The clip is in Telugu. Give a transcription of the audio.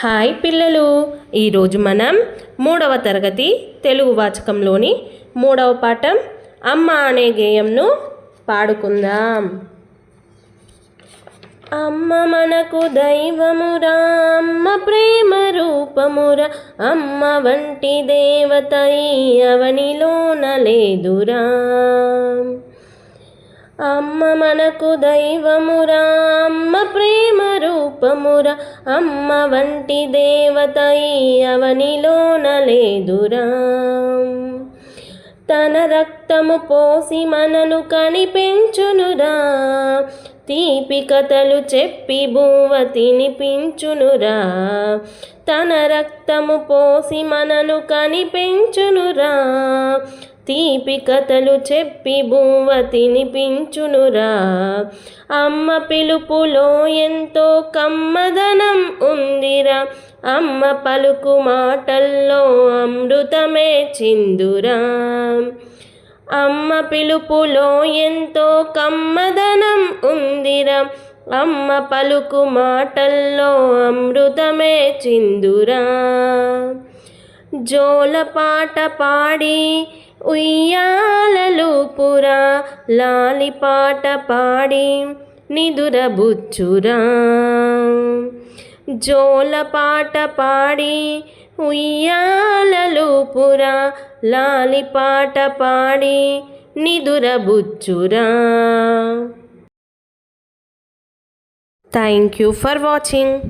హాయ్ పిల్లలు. ఈరోజు మనం మూడవ తరగతి తెలుగు వాచకంలోని మూడవ పాఠం అమ్మ అనే గేయంను పాడుకుందాం. అమ్మ మనకు దైవమురా అమ్మ ప్రేమ రూపమురా అమ్మ వంటి దేవత ఈ అవనిలోన లేదురా. అమ్మ మనకు దైవమురా అమ్మ ప్రేమ రూపమురా అమ్మ వంటి దేవత అవనిలోన లేదురా. తన రక్తము పోసి మనను కనిపించునురా. తీపి కథలు చెప్పి భూవ తినిపించునురా. తన రక్తము పోసి మనను కనిపించునురా. తీపి కథలు చెప్పి భూవ తినిపించునురా. అమ్మ పిలుపులో ఎంతో కమ్మదనం ఉందిరా. అమ్మ పలుకు మాటల్లో అమృతమే చిందురా. అమ్మ పిలుపులో ఎంతో కమ్మదనం ఉందిరా. అమ్మ పలుకు మాటల్లో అమృతమే చిందురా. జోల పాట పాడి ఉయ్యాలలు పురా లాలి పాట పాడి నిదురబుచ్చురా. జోల పాట పాడి ఉయ్యాలలు పురా లాలి పాట పాడి నిదురబుచ్చురా. Thank you for watching